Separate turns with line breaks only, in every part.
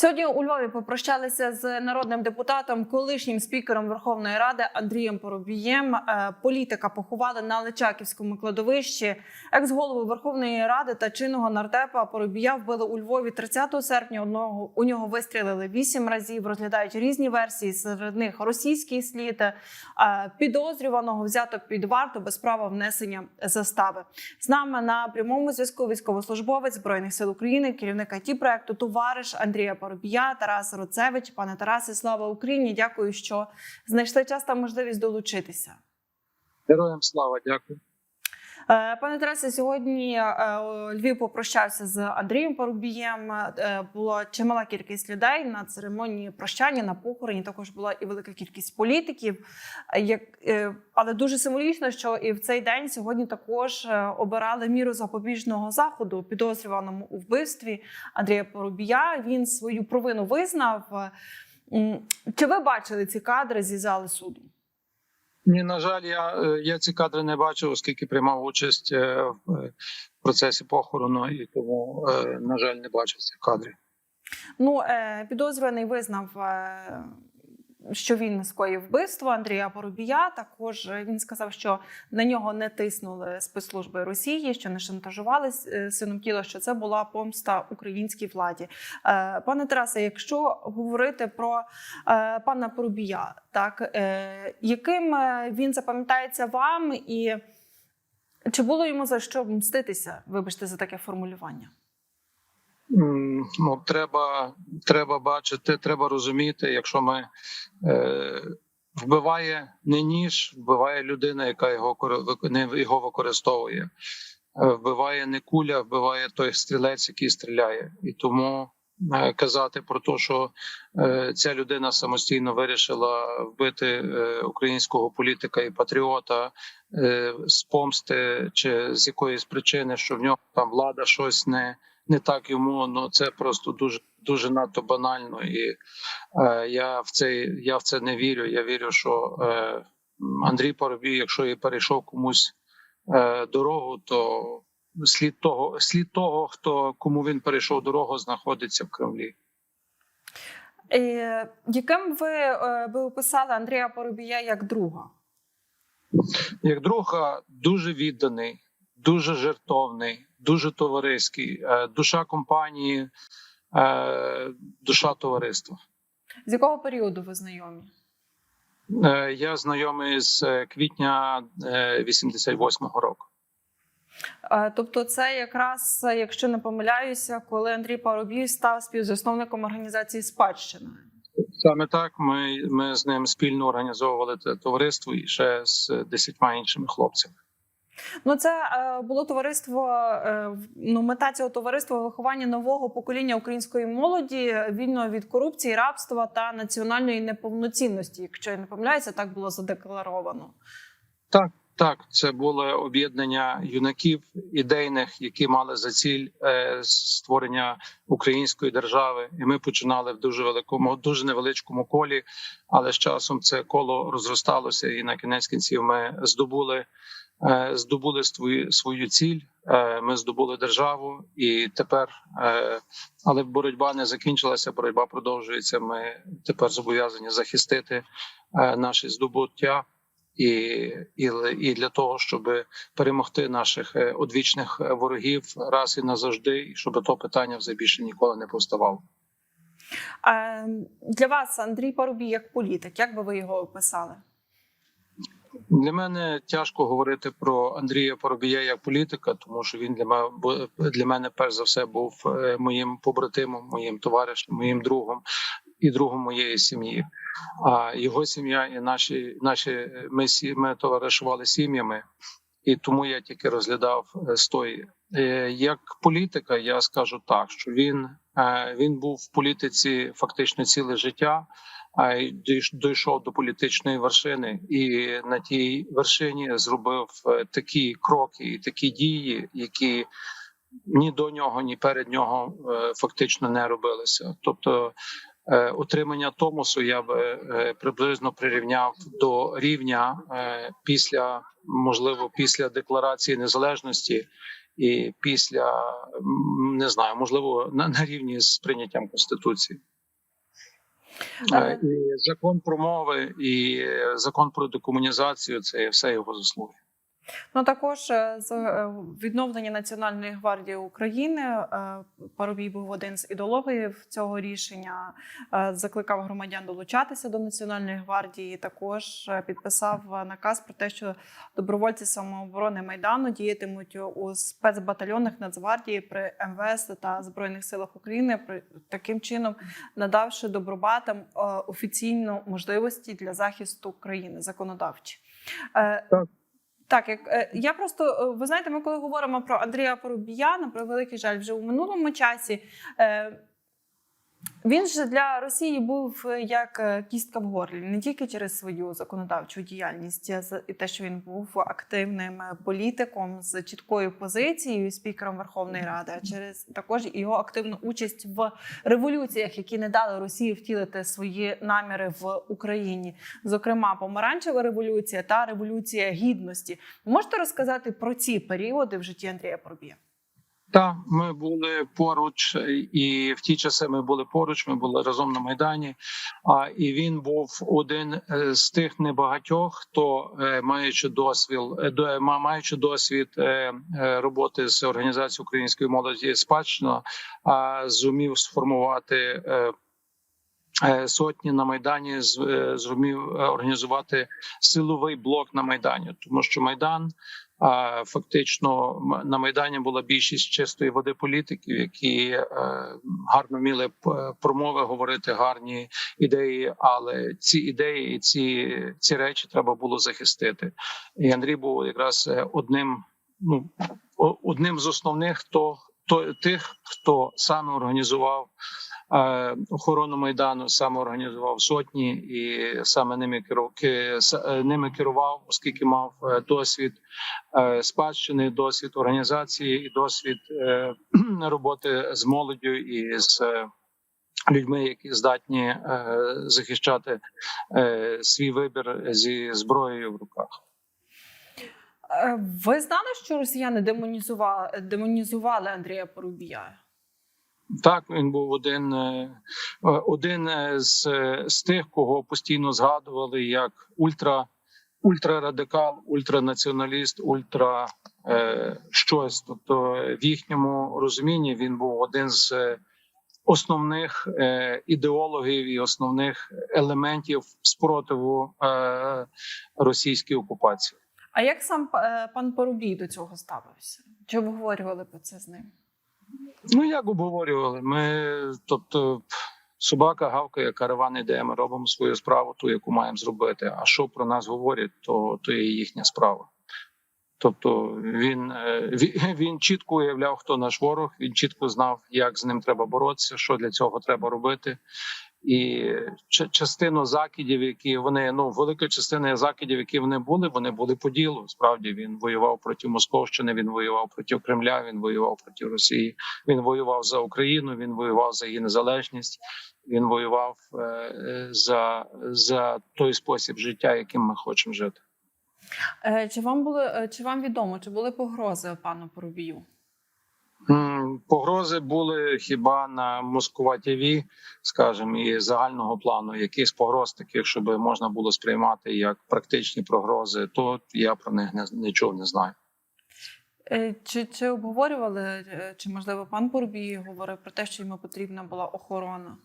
Сьогодні у Львові попрощалися з народним депутатом, колишнім спікером Верховної Ради Андрієм Поробієм. Е, Політика поховали на Личаківському кладовищі. Екс-голову Верховної Ради та чинного нардепа Поробія вбили у Львові 30 серпня. Одного у нього вистрілили вісім разів. Розглядають різні версії. Серед них російський слід Е, підозрюваного взято під варту без права внесення застави. З нами на прямому зв'язку військовослужбовець збройних сил України, керівник it проекту товариш Андрія Поробія, Тарас Роцевич. Пане Тарасе, слава Україні! Дякую, що знайшли час та можливість долучитися.
Героям слава, дякую.
Е, Пане Тарасе, сьогодні е, Львів попрощався з Андрієм Порубієм. Е, Була чимала кількість людей на церемонії прощання, на похороні. Також була і велика кількість політиків. Як але дуже символічно, що і в цей день сьогодні також обирали міру запобіжного заходу, підозрюваному у вбивстві Андрія Порубія. Він свою провину визнав. Чи ви бачили ці кадри зі зали суду?
Ні, на жаль, я, е, я ці кадри не бачив, оскільки приймав участь е, в е, процесі похорону, і тому, на жаль, не бачив цих кадрів.
Ну, підозрюваний визнав, що він скоїв вбивство Андрія Поробія. Також е, він сказав, що на нього не тиснули спецслужби Росії, що не шантажували е, сином тіла, що це була помста українській владі. Е, Пане Тарасе, якщо говорити про пана Поробія, так яким він запам'ятається вам, і чи було йому за що мститися? Вибачте за таке формулювання.
Ну, треба, треба бачити, треба розуміти, якщо ми е, вбиває не ніж, вбиває людина, яка його не його використовує. Е, Вбиває не куля, вбиває той стрілець, який стріляє. І тому е, казати про те, що е, ця людина самостійно вирішила вбити українського політика і патріота з помсти чи з якоїсь причини, що в нього там влада щось не не так йому. Ну це просто дуже дуже надто банально. І е, я в це я в це не вірю. Я вірю, що е, Андрій Поробій, якщо і перейшов комусь е, дорогу, то слід того, слід того, хто кому він перейшов дорогу, знаходиться в Кремлі.
Е, Яким ви е, би описали Андрія Поробія як друга?
Як друга дуже відданий, дуже жертовний, дуже товариський, е, душа компанії, е, душа товариства.
З якого періоду ви знайомі?
Е, Я знайомий з квітня е, 88-го року.
Тобто, це якраз, якщо не помиляюся, коли Андрій Поробій став співзасновником організації спадщина.
Саме так ми, ми з ним спільно організовували це товариство і ще з десятьма іншими хлопцями.
Ну, це е, було товариство. е, ну, мета цього товариства виховання нового покоління української молоді вільного від корупції, рабства та національної неповноцінності. Якщо я не помиляюся, так було задекларовано.
Так, так, це було об'єднання юнаків ідейних, які мали за ціль е, створення української держави. І ми починали в дуже великому, дуже невеличкому колі, але з часом це коло розросталося, і на кінець кінців ми здобули. Е, Здобули свою свою ціль. е, Ми здобули державу, і тепер, е, але боротьба не закінчилася. Боротьба продовжується. Ми тепер зобов'язані захистити наші здобуття і, і, і для того, щоб перемогти наших одвічних ворогів раз і назавжди, і щоб то питання вже більше ніколи не повставало.
Для вас Андрій Поробій як політик, як би ви його описали?
Для мене тяжко говорити про Андрія Поробія як політика, тому що він для мене для мене перш за все був е, моїм побратимом, моїм товаришем, моїм другом і другом моєї сім'ї. А його сім'я і наші наші ми сі- ми товаришували сім'ями, і тому я тільки розглядав е, з тої. Е, Як політика, я скажу так, що він, е, він був в політиці фактично ціле життя дійшов до політичної вершини, і на тій вершині зробив е, такі кроки і такі дії, які ні до нього, ні перед нього е, фактично не робилися. Тобто, е, утримання томосу я е, приблизно прирівняв до рівня після, можливо, після декларації незалежності. І після не знаю, можливо, на, на рівні з прийняттям конституції. Е, І закон про мови і е, закон про декомунізацію це все його заслуги.
Ну також е, з е, відновлення Національної гвардії України е, Парубій був один з ідеологів цього рішення. Закликав громадян долучатися до Національної гвардії. Також підписав наказ про те, що добровольці самооборони майдану діятимуть у спецбатальйонах Нацгвардії при МВС та збройних силах України. таким чином надавши добробатам офіційну можливості для захисту країни законодавчі.
Так.
Так, як е, я просто е, ви знаєте, ми коли говоримо про Андрія Порубія, на превеликий жаль, вже у минулому часі. Він ж для Росії був е, як е, кістка в горлі, не тільки через свою законодавчу діяльність, і те, що він був активним е, політиком з чіткою позицією, спікером Верховної Ради, а через також його активну участь в революціях, які не дали Росії втілити свої наміри в Україні, зокрема помаранчева революція та революція гідності. Можете розказати про ці періоди в житті Андрія Порубія?
Так, ми були поруч, і в ті часи ми були поруч. Ми були разом на майдані. А і він був один е, з тих небагатьох, хто е, маючи досвід, е, маючи досвід е, е, роботи з організацією української молоді спадщина, зумів сформувати. Сотні на майдані зумів організувати силовий блок на майдані, тому що майдан а фактично на майдані була більшість чистої води політиків, які е, гарно вміли промови говорити, гарні ідеї. Але ці ідеї і ці, ці речі треба було захистити. І Андрій був якраз е, одним, ну одним з основних, хто то тих, хто саме організував охорону майдану, саме організував сотні і саме ними керував, ними керував, оскільки мав е, досвід е, спадщини, досвід організації і досвід е, роботи з молоддю і з е, людьми, які здатні е, захищати е, свій вибір зі зброєю в руках.
Е, Ви знали, що росіяни демонізували, демонізували Андрія Порубія?
Так, він був один, е, один е, з, е, з тих, кого постійно згадували як ультра, ультрарадикал, ультранаціоналіст, ультра е, щось. Тобто, в їхньому розумінні він був один з е, основних е, ідеологів і основних елементів спротиву е, російській окупації.
А як сам е, пан Порубій до цього ставився? Чи обговорювали про це з ним?
Ну як обговорювали? Ми, тобто, собака гавкає, караван іде, ми робимо свою справу, ту, яку маємо зробити. А що про нас говорять, то, то є їхня справа. Тобто він, е, він, він чітко уявляв, хто наш ворог. Він чітко знав, як з ним треба боротися, що для цього треба робити. І частину закидів, які вони ну велика частина закидів, які вони були, вони були по ділу. Справді він воював проти Московщини, він воював проти Кремля, він воював проти Росії. Він воював за Україну, він воював за її незалежність. Він воював е, е, за, за той спосіб життя, яким ми хочемо жити.
Е, Чи вам було чи вам відомо, чи були погрози пану Порубію?
Погрози були хіба на Москва ТВ, скажімо, і загального плану, якихось погроз таких, щоб можна було сприймати як практичні погрози, то я про них не, не не знаю.
Е, Чи, чи обговорювали, е, чи можливо пан Порубій говорив про те, що йому потрібна була охорона?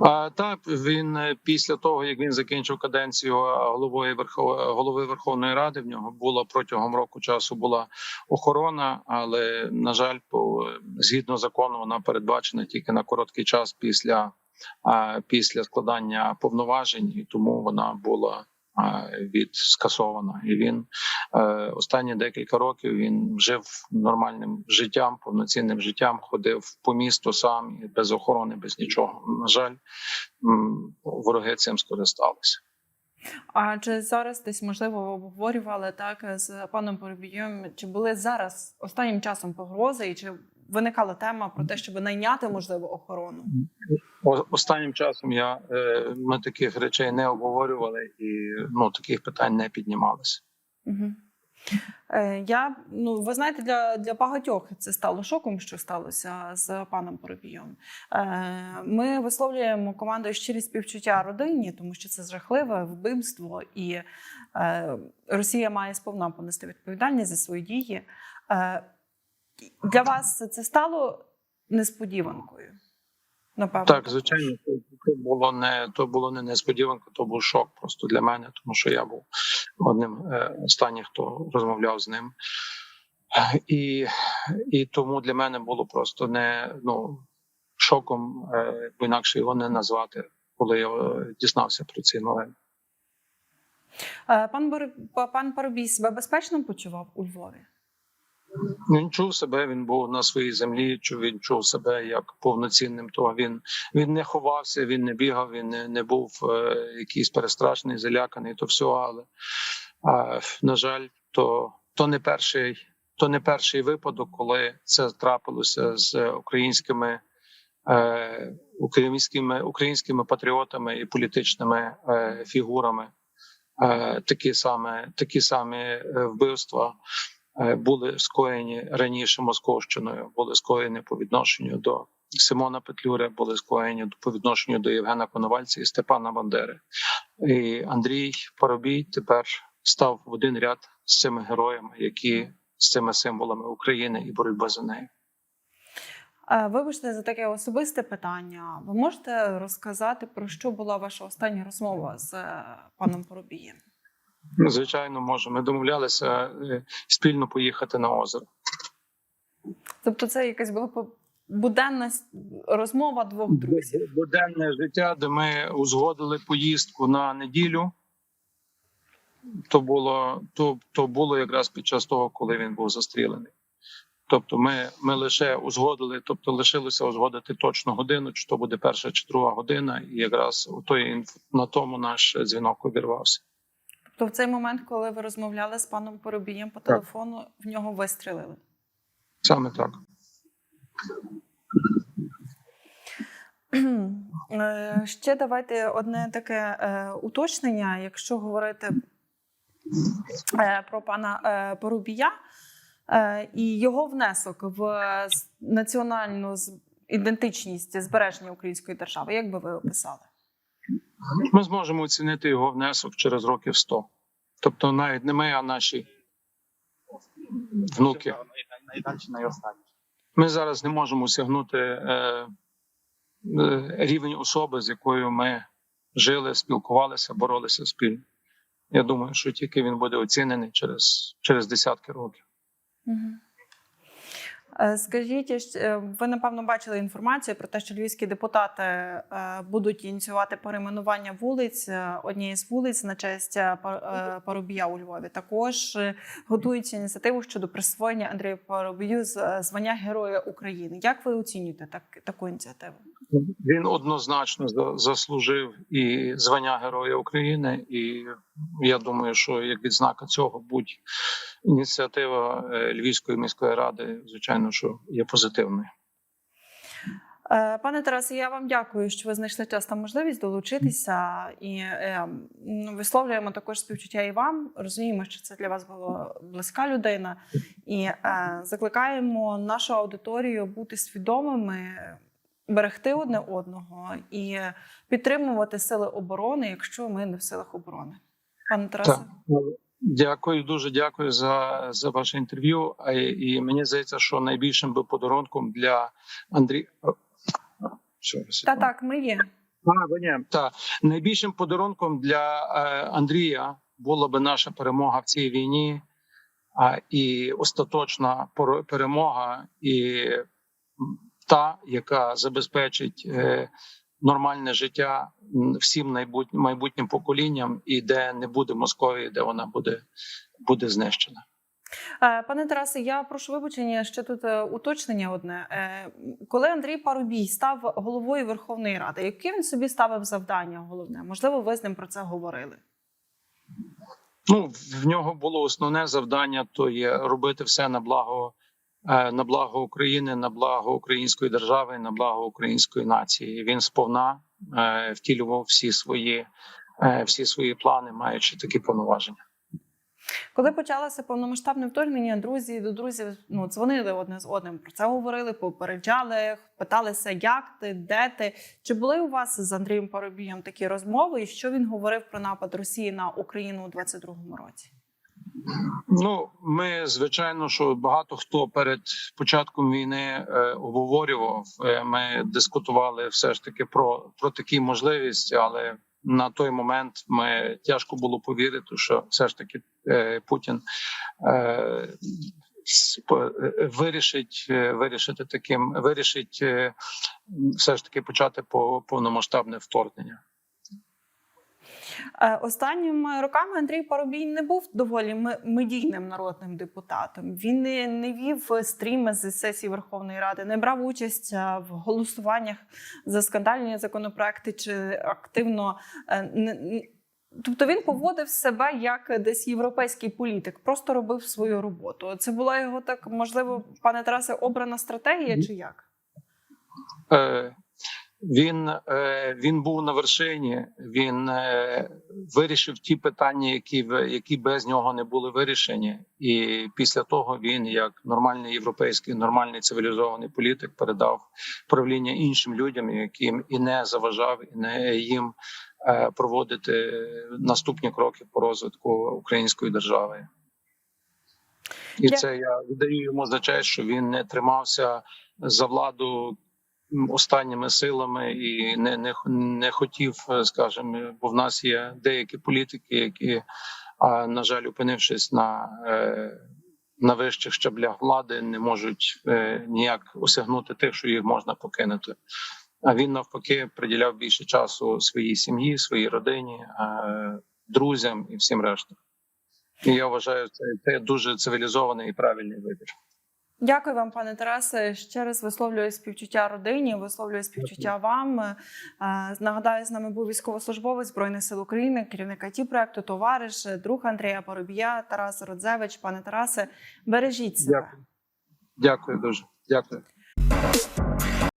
А, так, він е, після того, як він закінчив каденцію головою Верхов... голови Верховної Ради, в нього була протягом року часу була охорона, але на жаль, по згідно закону, вона передбачена тільки на короткий час після, після складання повноважень, і тому вона була а, від скасована. І він е, останні декілька років він жив нормальним життям, повноцінним життям, ходив по місту сам і без охорони, без нічого. На жаль, вороги цим скористалися.
А чи зараз десь можливо обговорювали так з паном Порубієм? Чи були зараз останнім часом погрози, і чи виникала тема про те, щоб найняти можливо охорону?
Останнім часом я е, ми таких речей не обговорювали і ну таких питань не піднімалися.
Угу. Я ну ви знаєте, для, для багатьох це стало шоком, що сталося з паном Поробієм. Е, Ми висловлюємо командою щирі співчуття родині, тому що це жахливе вбивство, і Росія має сповна понести відповідальність за свої дії. Для вас це стало несподіванкою? Напевно,
Так, звичайно, то, було не то було не несподіванка, то був шок просто для мене, тому що я був одним е, останніх, хто розмовляв з ним. І, і тому для мене було просто не ну шоком, е, бо інакше його не назвати, коли я е, дізнався про ці новини.
Пан Бор... пан Поробій себе безпечно почував у Львові?
Він чув себе, він був на своїй землі. чу- Він чув себе як повноцінним. То він він не ховався, він не бігав, він не, не був е, якийсь перестрашений, заляканий. То все, але е, на жаль, то, то не перший, то не перший випадок, коли це трапилося з українськими. Е, українськими українськими патріотами і політичними е, фігурами е, такі саме такі самі е, вбивства були скоєні раніше Московщиною, були скоєні по відношенню до Симона Петлюри, були скоєні по відношенню до Євгена Коновальця і Степана Бандери. І Андрій Парубій тепер став в один ряд з цими героями, які з цими символами України і боротьби за нею.
Е, Вибачте за таке особисте питання. Ви можете розказати про що була ваша остання розмова з е, паном Поробієм?
Звичайно, може. Ми домовлялися е, спільно поїхати на озеро.
Тобто, це якась була буденна розмова двох друзів.
Буденне життя, де ми узгодили поїздку на неділю. То було, то, то було якраз під час того, коли він був застрілений. Тобто, ми, ми лише узгодили, тобто лишилося узгодити точну годину, чи то буде перша чи друга година, і якраз у той на тому наш дзвінок обірвався.
Тобто, в цей момент, коли ви розмовляли з паном Поробієм по телефону, в нього вистрілили.
Саме так.
Е, Ще давайте одне таке е, уточнення, якщо говорити е, про пана е, Порубія е, і його внесок в національну ідентичність збереження української держави. Як би ви описали?
Ми зможемо оцінити його внесок через років 100. Тобто, навіть не ми, а наші внуки. Ми зараз не можемо осягнути е, е, рівень особи, з якою ми жили, спілкувалися, боролися спільно. Я думаю, що тільки він буде оцінений через, через десятки років.
Мгм. Е, Скажіть, е, ви напевно бачили інформацію про те, що львівські депутати е, будуть ініціювати перейменування вулиць однієї з вулиць на честь Парубія у Львові. Також готується ініціативу щодо присвоєння Андрію Парубію з- звання Героя України. Як ви оцінюєте так, таку ініціативу?
Він однозначно за- заслужив і звання Героя України, і я думаю, що як відзнака цього будь-ініціатива е, Львівської міської ради, звичайно, що є позитивною.
Е, Пане Тарасе, я вам дякую, що ви знайшли час та можливість долучитися і е, висловлюємо також співчуття і вам. Розуміємо, що це для вас була близька людина, і е, закликаємо нашу аудиторію бути свідомими, берегти одне одного і підтримувати сили оборони, якщо ми не в силах оборони. Пане Тарасе.
Дякую, дуже дякую за, за ваше інтерв'ю. І, мені здається, що найбільшим би подарунком для Андрія.
та так, ми є.
А, ви. Та найбільшим подарунком для е, Андрія була би наша перемога в цій війні, а і остаточна перемога, і та, яка забезпечить е, нормальне життя всім майбутнім поколінням, і де не буде Московії, де вона буде, буде знищена.
Е, Пане Тарасе, я прошу вибачення ще тут е, уточнення одне. Е, Коли Андрій Парубій став головою Верховної Ради, яке він собі ставив завдання головне? Можливо, ви з ним про це говорили.
Ну в нього було основне завдання: то є робити все на благо. Е, На благо України, на благо української держави, на благо української нації. Він сповна е, втілював всі свої, е, всі свої плани, маючи такі повноваження.
Коли почалося повномасштабне вторгнення, друзі до друзів ну дзвонили одне з одним. Про це говорили, попереджали, питалися, як ти, де ти. Чи були у вас з Андрієм Парубієм такі розмови? І що він говорив про напад Росії на Україну у 22-му році?
Ну, ми звичайно, що багато хто перед початком війни е, обговорював. Е, ми дискутували все ж таки про, про такі можливості, але на той момент ми тяжко було повірити, що все ж таки е, Путін е, е, вирішить е, вирішити таким, вирішить е, все ж таки почати по повномасштабне вторгнення.
Е, Останніми роками Андрій Парубій не був доволі медійним народним депутатом. Він не, не вів стріми з сесії Верховної Ради, не брав участь е, в голосуваннях за скандальні законопроекти чи активно е, Тобто він поводив себе як десь європейський політик, просто робив свою роботу. Це була його так, можливо, пане Тарасе, обрана стратегія чи як?
Е, Він, е, він був на вершині. Він е, вирішив ті питання, які які без нього не були вирішені. І після того він, як нормальний європейський, нормальний цивілізований політик, передав правління іншим людям, яким і не заважав, і не їм е, проводити наступні кроки по розвитку української держави. І це я віддаю йому за честь, що він не тримався за владу останніми силами і не, не, не хотів, е, скажімо, бо в нас є деякі політики, які, на жаль, опинившись на, е, на вищих щаблях влади, не можуть е, ніяк осягнути тих, що їх можна покинути. А він навпаки приділяв більше часу своїй сім'ї, своїй родині, друзям і всім решта. І я вважаю, це, це дуже цивілізований і правильний вибір.
Дякую вам, пане Тарасе. Ще раз висловлюю співчуття родині, висловлюю співчуття вам. Е, Нагадаю, з нами був військовослужбовець Збройних сил України, керівник it проекту, товариш, друг Андрія Поробія, Тарас Родзевич. Пане Тарасе, бережіть себе.
Дякую. Дякую дуже. Дякую.